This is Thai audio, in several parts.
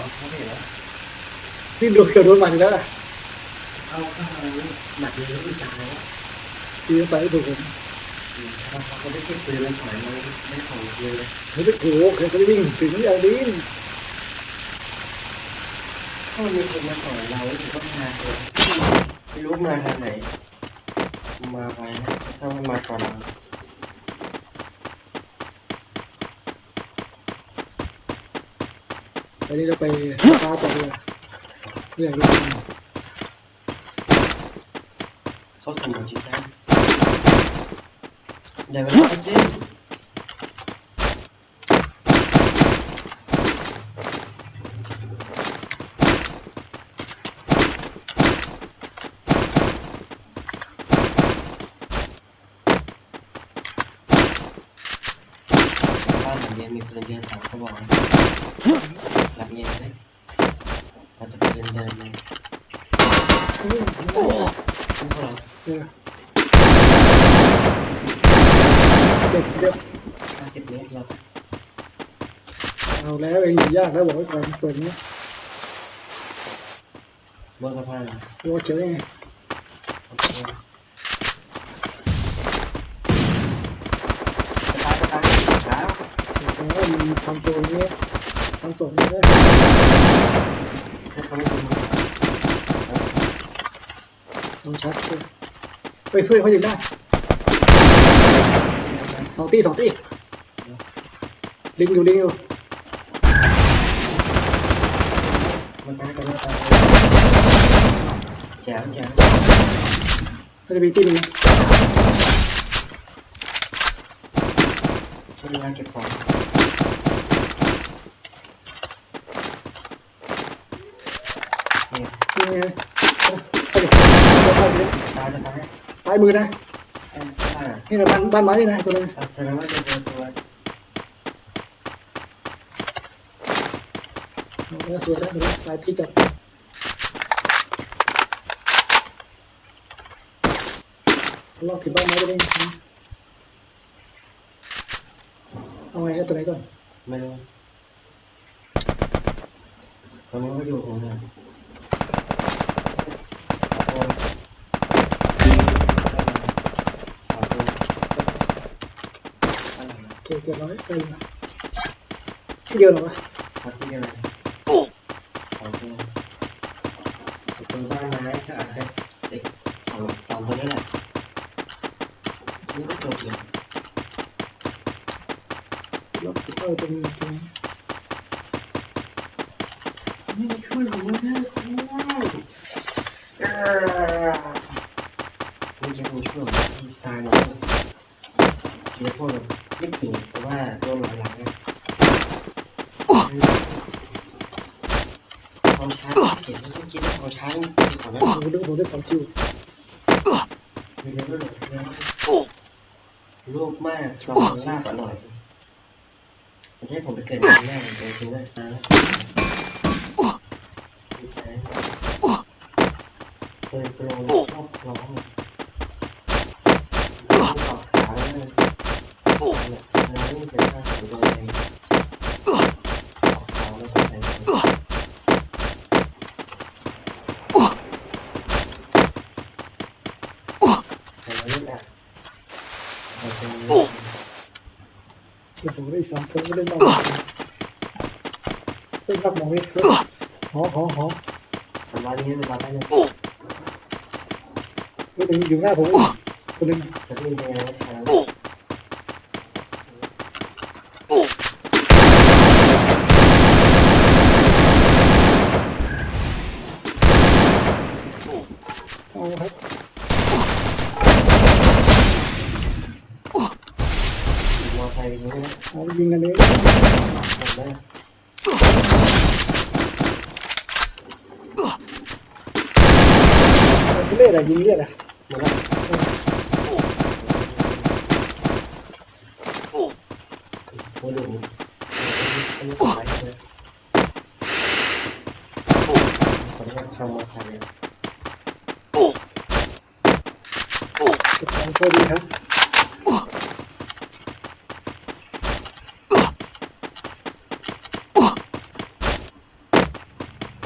เราไม่อยู่เอาเขาไม่เห็นแล้วพี่โดนเกี่ยวโดนหมัดอีกแล้วอะเอาเข้ามาหมัดเดียวแล้วไม่ตายแล้วพี่ยังต่อยไม่ถูกผมถ้าเขาไม่เก็บปืนแล้วถอยมาไม่ถอยเลยเฮ้ยโอ้โหเคยไปวิ่งถึงอย่างนี้ถ้ามันมีคนมาถอยเราถึงก็มาเลยไม่รู้มาทางไหนมาไปนะถ้ามันมาก่อนเรา วันนี้เราไปฟ้าต่อเลยไม่อยากรู้เขาทำมาจริงจังเดี๋ยวเราจริงบ้านหลังเดียวมีปืนเดียวสามกระบอกหลังเองไหมเราจะเดินเดินเลย เออ พวก เราเออเจ็บทีเดียวห้าสิบเมตรเราเอาแล้วเองอยู่ยากแล้วบอกว่าก่อนเปิดเนี้ยบนสะพานโอ้เจ๋งไงโอเคจะตายจะตายแล้วแต่ว่ามันทำตัวนี้ทำส่งนี้ได้ถ้าเขาไม่ดูมือต้องชัดเลย เฮ้ยเพื่อนเขาอยู่ได้สองตีสองตีลิงอยู่ลิงอยู่มันตายกันแล้วตายแจ๋วแจ๋วก็จะมีตีนึงไม่มีงานเก็บของนี่ไงเอาดิเอาดิเอาดิ ตายจะตาย ซ้ายมือนะตายนี่นะบ้านบ้านไม้นี่นะตัวนึงแสดงว่าจะเจอตัวเอาแล้วสวยแล้วสวยแล้วตายที่จับลอกถึงบ้านไม้ได้ไหมเอาไงเอาตัวไหนก่อน ไม่รู้ตอนนี้ก็อยู่ของมันขอตัวขอตัวอะไร โอ เคเจ็ดร้อยไปอยู่ที่เดียวหรอวะขอที่เดียวเลยขอตัวตัวบ้านไม้ก็อาจจะเด็กสองสองตัวนี่แหละนี่ก็จบเลยลบถึงเออตรงนี้ตรงนี้ไม่ช่วยผมนะคุณคุณจะคุณช่วยตายหมดเลยเดี๋ยวพวกเรา ไม่จริงแต่ว่าโดนหลายหลังเนี่ยความช้างเก็บไม่ต้องกินความช้างของนะผมดูผมด้วยของจิวมีเยอะเลยรูปมากชอบลาบอร่อยไม่ใช่ผมไปเกิดในแม่เลยจริงๆนะเปิดโปรชอบร้อง แล้วนี่เป็นท่าสูงเลยออกขาแล้วใส่แต่เราไม่แบบเราเป็นเดี๋ยวผมได้สามคนไม่ได้นอกเต้นรับมองเว้ยหอหอหอวันวันนี้เป็นวันแรกเฮ้ยตรงนี้อยู่หน้าผมคนหนึ่งจะเป็นยังไงนะชาเอาครับ มอไซค์นี้นะ เอายิงกันเลย หมดเลย เอาทุเรศอะยิงเรียอะมดแล้วโอ้โหต้องขายเลยขออนุญาตทำมอไซค์เก็บของโชคดีครับ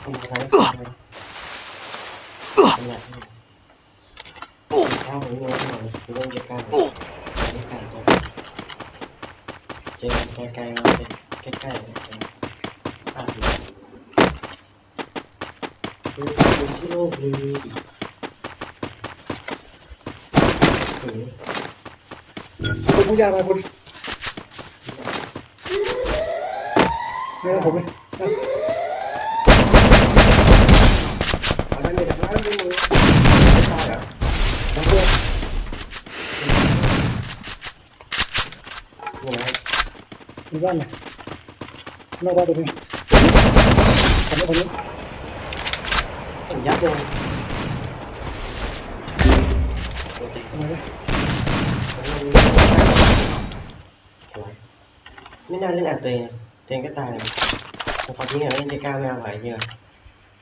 ทำอะไรก็ได้เนี่ยข้าวผมยังไม่หมดกูต้องจะกล้าไม่ไก่ตัว เจอไกลๆมาใกล้ๆเลยอะคือคนที่โลกดีถึงคุณผู้ยามาคุณไม่ต้องผมเลยนะอะไรเนี่ยร้านนี้มึงไม่ตายเหรอน้ำเพื่อนยังไง มีบ้านไหนนอกบ้านตัวนี้ทำไม่คนนี้ผมยับเลยปกติทำไมวะไม่น่าเล่นอัดตัวเองตัวเองก็ตายแต่พอทิ้งอะเล่นจะกล้าไม่เอาไหวเดียว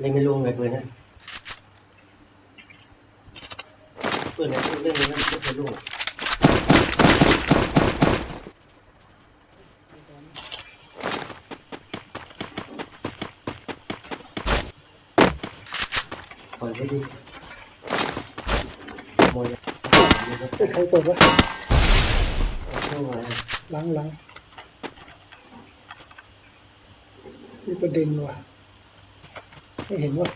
เล่นไม่ลงเลยปืนนะปืนนะเล่นนี้ไม่เคยลูก อยไว้ดีมวยเอ้ยใครเปิดวะช่วงอะไรหลังหลังนี่ประเด็นว่ะ ไม่เห็นวะ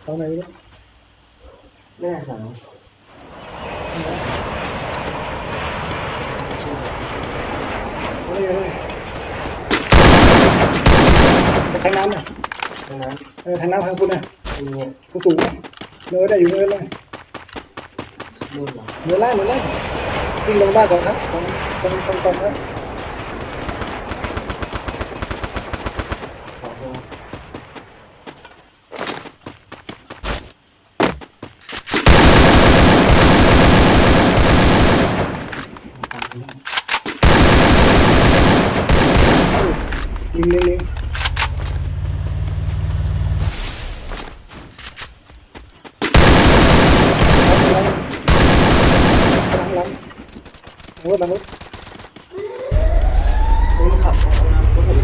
เสาไหนไม่รู้ไม่น่าหนาวเอาไม่ได้ไปทางน้ำน่ะฉะนั้นเออทางน้ำทางคุณน่ะ เนี่ยสูงสูงๆเนินได้อยู่เนินเลยรุ่นหรอเนินล่างเนินล่างวิ่งลงบ้านสองครั้งตรงตรงตรงตรงนะขอโทษลิงลิงลิงหลังหลัง หลังรถหลังขับเอาน้ำรถผม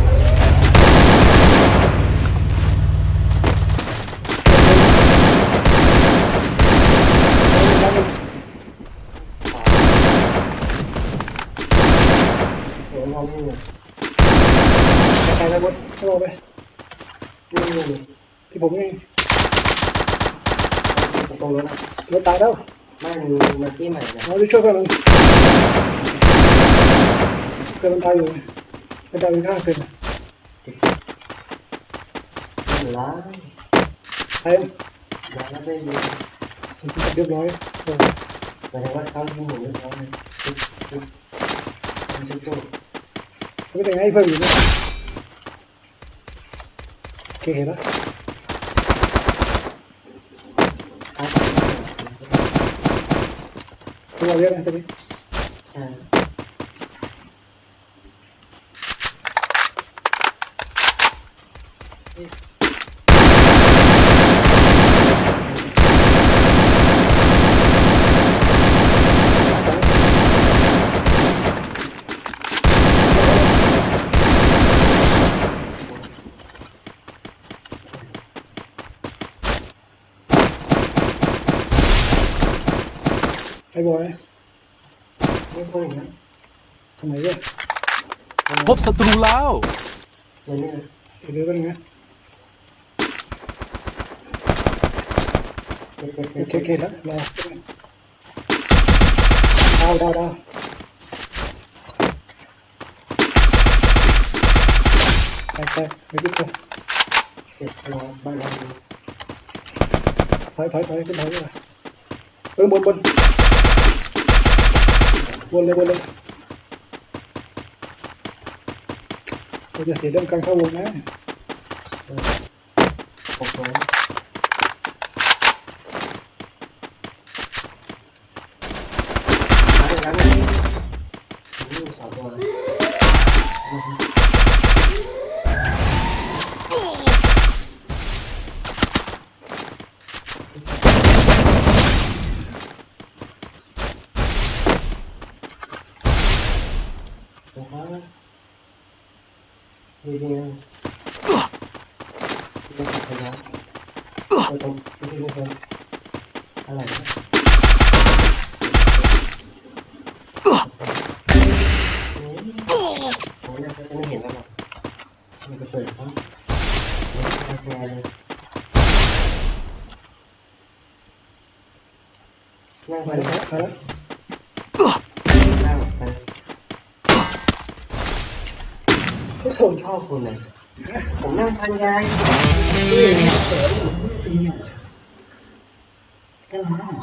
เดี๋ยมองไม่เห็นใครนะรถเขาบอกไปไม่เห็นที่ผมนี่ตรงรถอะรถตายแล้ว ไม่มันมันที่ใหม่นะเราจะช่วยเพื่อนมันเพื่อนมันตายอยู่ไงมันตายอยู่ข้างเพื่อนมันล้างตายล้างแล้วไม่ดีเรียบร้อยโอ้หมายถึงว่าเขาที่หนูเรียบร้อยเลยทุกทุกทุกทุกไม่ได้ไงเพื่อนอยู่นะโอเคเห็นแล้ว ครับ ตัว เยอะนะตอนนี้ใช่ไอ้บอยนะไม่ควรอย่างนั้นทำไมวะพบศัตรูแล้วเลยเนี่ยเดี๋ยวเดี๋ยวแป๊บนึงนะเจ็บเจ็บโอเจ็บเคโอเคแล้วรอดาวดาวดาวไปไปไปขึ้นไปเจ็บตัวบ้านเราถอยถอยถอยขึ้นถอยขึ้นไปเออบนบน บนเลยบนเลยเราจะเสียเรื่องการเข้าวงนะหกตัวล้างเลยล้างเลย ตัวฟ้าดีดีนะไม่ใช่พยาเออตรงที่ไม่เคยอะไรนะผมอยากจะไม่เห็นแล้วหรอกมันจะเปิดเขาไม่ใช่แกเลยนั่งไปแล้วไปแผู้ชมชอบคุณนะผมนั่งพันยายนี่เสริมก็แล้ว